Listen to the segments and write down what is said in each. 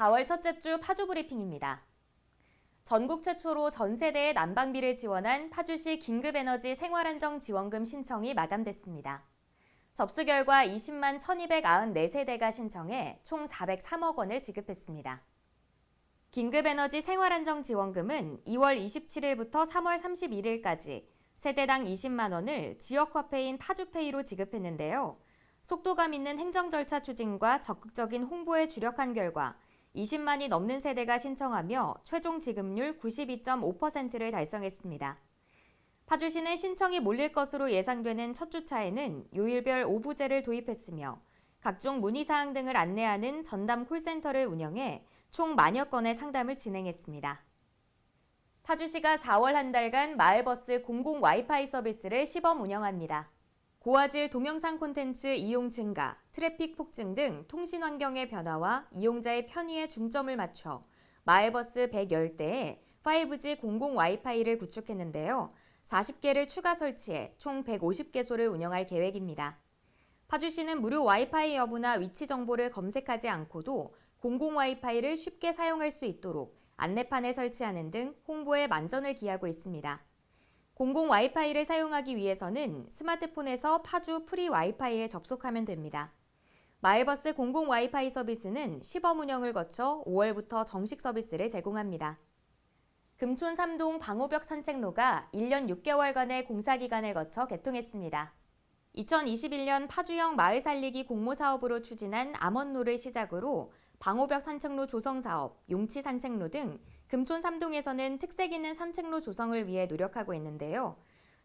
4월 첫째 주 파주 브리핑입니다. 전국 최초로 전 세대의 난방비를 지원한 파주시 긴급에너지 생활안정 지원금 신청이 마감됐습니다. 접수 결과 20만 1294세대가 신청해 총 403억 원을 지급했습니다. 긴급에너지 생활안정 지원금은 2월 27일부터 3월 31일까지 세대당 20만 원을 지역화폐인 파주페이로 지급했는데요. 속도감 있는 행정 절차 추진과 적극적인 홍보에 주력한 결과 20만이 넘는 세대가 신청하며 최종 지급률 92.5%를 달성했습니다. 파주시는 신청이 몰릴 것으로 예상되는 첫 주차에는 요일별 오부제를 도입했으며 각종 문의사항 등을 안내하는 전담 콜센터를 운영해 총 만여 건의 상담을 진행했습니다. 파주시가 4월 한 달간 마을버스 공공 와이파이 서비스를 시범 운영합니다. 고화질 동영상 콘텐츠 이용 증가, 트래픽 폭증 등 통신 환경의 변화와 이용자의 편의에 중점을 맞춰 마을버스 110대에 5G 공공 와이파이를 구축했는데요. 40개를 추가 설치해 총 150개소를 운영할 계획입니다. 파주시는 무료 와이파이 여부나 위치 정보를 검색하지 않고도 공공 와이파이를 쉽게 사용할 수 있도록 안내판을 설치하는 등 홍보에 만전을 기하고 있습니다. 공공 와이파이를 사용하기 위해서는 스마트폰에서 파주 프리 와이파이에 접속하면 됩니다. 마을버스 공공 와이파이 서비스는 시범 운영을 거쳐 5월부터 정식 서비스를 제공합니다. 금촌 3동 방호벽 산책로가 1년 6개월간의 공사 기간을 거쳐 개통했습니다. 2021년 파주형 마을 살리기 공모 사업으로 추진한 암원로를 시작으로 방호벽 산책로 조성 사업, 용치 산책로 등 금촌 3동에서는 특색 있는 산책로 조성을 위해 노력하고 있는데요.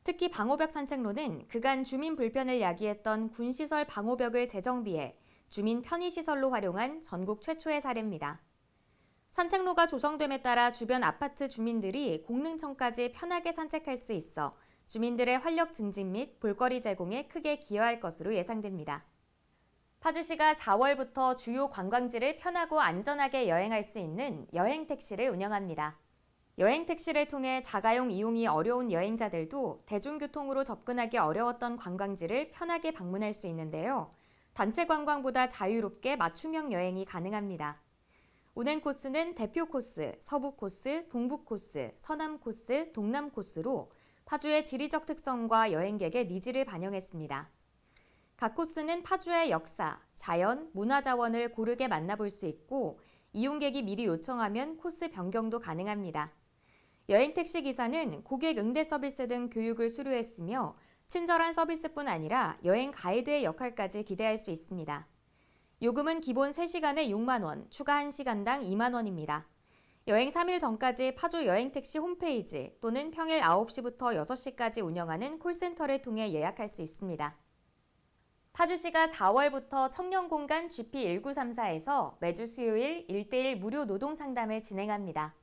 특히 방호벽 산책로는 그간 주민 불편을 야기했던 군시설 방호벽을 재정비해 주민 편의시설로 활용한 전국 최초의 사례입니다. 산책로가 조성됨에 따라 주변 아파트 주민들이 공릉천까지 편하게 산책할 수 있어 주민들의 활력 증진 및 볼거리 제공에 크게 기여할 것으로 예상됩니다. 파주시가 4월부터 주요 관광지를 편하고 안전하게 여행할 수 있는 여행 택시를 운영합니다. 여행 택시를 통해 자가용 이용이 어려운 여행자들도 대중교통으로 접근하기 어려웠던 관광지를 편하게 방문할 수 있는데요. 단체 관광보다 자유롭게 맞춤형 여행이 가능합니다. 운행 코스는 대표 코스, 서부 코스, 동북 코스, 서남 코스, 동남 코스로 파주의 지리적 특성과 여행객의 니즈를 반영했습니다. 각 코스는 파주의 역사, 자연, 문화 자원을 고르게 만나볼 수 있고 이용객이 미리 요청하면 코스 변경도 가능합니다. 여행 택시 기사는 고객 응대 서비스 등 교육을 수료했으며 친절한 서비스뿐 아니라 여행 가이드의 역할까지 기대할 수 있습니다. 요금은 기본 3시간에 6만 원, 추가 1시간당 2만 원입니다. 여행 3일 전까지 파주 여행 택시 홈페이지 또는 평일 9시부터 6시까지 운영하는 콜센터를 통해 예약할 수 있습니다. 파주시가 4월부터 청년공간 GP1934에서 매주 수요일 1대1 무료 노동 상담을 진행합니다.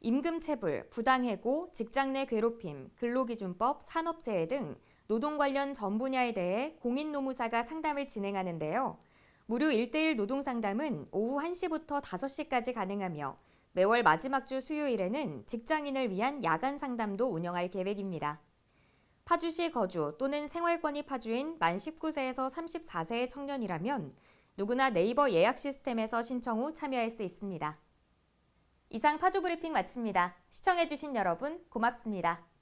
임금체불, 부당해고, 직장 내 괴롭힘, 근로기준법, 산업재해 등 노동 관련 전 분야에 대해 공인노무사가 상담을 진행하는데요. 무료 1대1 노동 상담은 오후 1시부터 5시까지 가능하며 매월 마지막 주 수요일에는 직장인을 위한 야간 상담도 운영할 계획입니다. 파주시 거주 또는 생활권이 파주인 만 19세에서 34세의 청년이라면 누구나 네이버 예약 시스템에서 신청 후 참여할 수 있습니다. 이상 파주 브리핑 마칩니다. 시청해주신 여러분 고맙습니다.